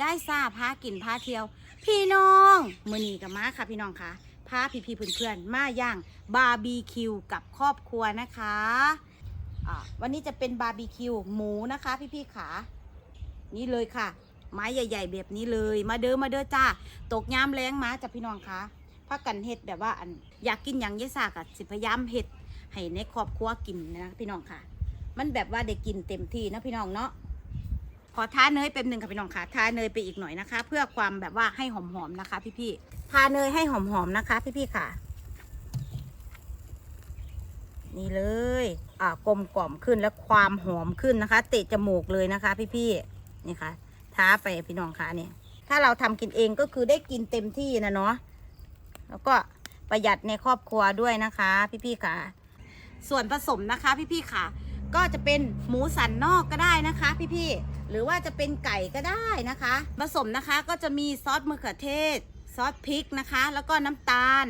ย้ายซาพากินพาเที่ยว พี่น้องมือนีกับมาค่ะพี่น้องค่ะพาพี่พี่ๆเพื่อนๆมาย่างบาร์บีคิวกับครอบครัวนะคะอ่าวันนี้จะเป็นบาร์บีคิวหมูนะคะพี่พี่ๆขานี่เลยค่ะ ไม้ใหญ่ ๆ แบบนี้เลย มาเด้อมาเด้อจ้าตกยามแรงมาจ้ะพี่น้องคะพักกันเฮ็ดแบบว่าอันอยากกินหยังยายซากะสิพยายามเฮ็ดให้ในครอบครัวกินนะพี่น้องค่ะ มันแบบว่าได้กินเต็มที่นะพี่น้องเนาะ ขอทาเนยเป็นหนึ่งค่ะพี่น้องค่ะทาเนยไปอีกหน่อยนะคะ เพื่อความแบบว่าให้หอมๆนะคะ พี่ๆทาเนยให้หอมๆนะคะ พี่ๆค่ะ นี่เลยอ่ากลมกล่อมขึ้นและความหอมขึ้นนะคะ เตะจมูกเลยนะคะ พี่ๆนี่ค่ะท้าไปพี่น้องค่ะเนี่ย ถ้าเราทำกินเองก็คือได้กินเต็มที่นะเนาะแล้วก็ประหยัดในครอบครัวด้วยนะคะ พี่ๆค่ะ ส่วนผสมนะคะ พี่ๆค่ะ ก็จะเป็นหมูสันนอกก็ได้นะคะ พี่ๆ หรือว่าจะเป็นไก่ก็ได้นะคะ ผสมนะคะก็จะมีซอสมะเขือเทศ ซอสพริกนะคะ แล้วก็น้ำตาล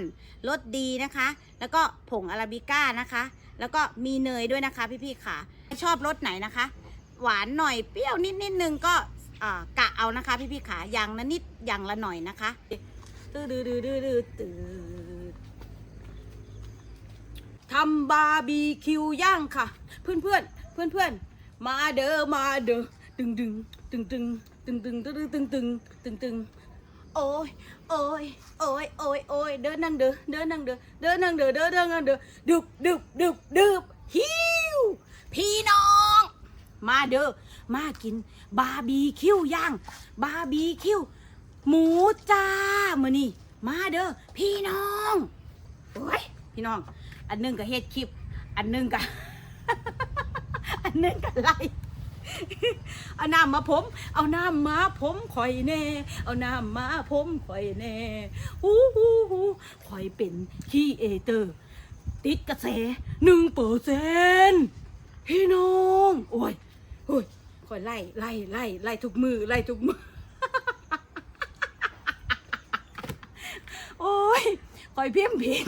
รสดีนะคะ แล้วก็ผงอาราบิก้านะคะ แล้วก็มีเนยด้วยนะคะพี่ๆค่ะ ชอบรสไหนนะคะ หวานหน่อยเปรี้ยวนิดนิดนึงก็กะเอานะคะพี่ๆค่ะอย่างละนิดอย่างละหน่อยนะคะตื้อดื้อดื้อดื้อดื้อตื้อทำบาร์บีคิวย่างค่ะ เพื่อนเพื่อนเพื่อนเพื่อนมาเด้อมาเด้อ ตึงตึงตึงตึงตึงตึงตึงตึงตึงตึงตึงโอ้ยโอ้ยโอ้ยโอ้ยโอ้ยเดินนั่งเด้อเดินนั่งเด้อเดินนั่งเด้อเดินนั่งเด้อดึบดึบดึบดึบฮิวพี่น้อง มาเด้อมากิน บาร์บีคิวย่างบาร์บีคิวหมูจ้ามือนี่มาเด้อพี่น้องโอ้ยพี่น้อง อันนึงก็เฮ็ดคลิป อันนึงก็ อันนึงก็ไล่ เอาน้ำมาผม เอาน้ำมาผมข่อยแน่ เอาน้ำมาผมข่อยแน่ฮู้ฮู้ฮู้ข่อยเป็นคีเอเตอร์ ติดกระแสหนึ่งเปอร์เซ็นพี่น้อง โอ้ยโอ้ยคอยไล่ไล่ไล่ไล่ทุกมือไล่ทุกมือ โอ้ยคอยเพี้ยมผิด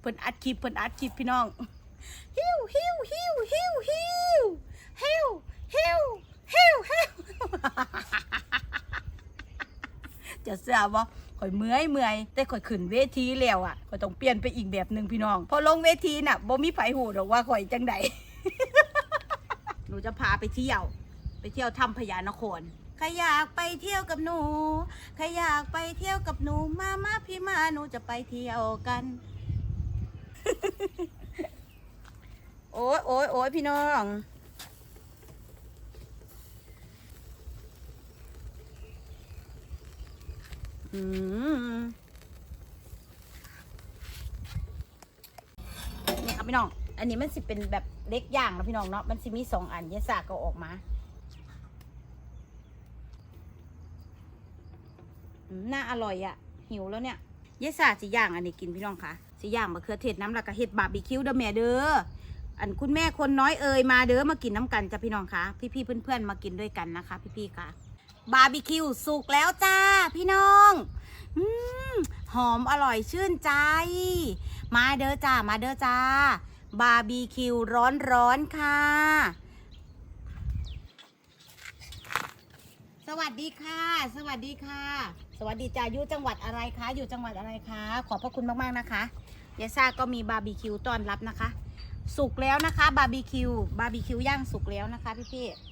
เพิ่นอัดคลิปเพิ่นอัดคลิปพี่น้อง ฮิวฮิวฮิวฮิวฮิว ฮิวฮิวฮิวฮิวจะเสื้อบ่ข่อยเมื่อยเมื่อยแต่ข่อยขึ้นเวทีแล้วอะข่อยต้องเปลี่ยนไปอีกแบบหนึ่งพี่น้อง พอลงเวทีน่ะบ่มีไผหูหรอกว่าข่อยจังใดหนูจะพาไปเที่ยว ไปเที่ยวถ้ำพญานครใครอยากไปเที่ยวกับหนูใครอยากไปเที่ยวกับหนู มามาพี่มาหนูจะไปเที่ยวกัน โอ้ยโอ้ยโอ้ยพี่น้อง อืม นี่ครับพี่น้อง อันนี้มันสิเป็นแบบเล็กย่างนะพี่น้องเนาะ มันสิมีสองอันเยสาก็ออกมาน่าอร่อยอะ่ะ หิวแล้วเนี่ย เยสาสิย่างอันนี้กินพี่น้องคะสิย่างมะเขือเทศน้ำล้วก็เห็ดบาร์บีคิวเด้อแม่เด้อ อันคุณแม่คนน้อยเอ่ยมาเด้อมากินน้ำกันจ้ะพี่น้องคะพี่ๆเพื่อนๆมากินด้วยกันนะคะ พี่ๆค่ะ บาร์บีคิวสุกแล้วจ้า พี่น้องอหอมอร่อยชื่นใจ มาเด้อจ้า มาเด้อจ้า บาร์บีคิวร้อนร้อนๆค่ะ สวัสดีค่ะ สวัสดีค่ะ สวัสดีจ้าอยู่จังหวัดอะไรคะ อยู่จังหวัดอะไรคะ ขอบพระคุณมาก ๆ นะคะยาซ่าก็มีบาร์บีคิวต้อนรับนะคะ สุกแล้วนะคะ บาร์บีคิว บาร์บีคิวย่างสุกแล้วนะคะพี่พี่ๆ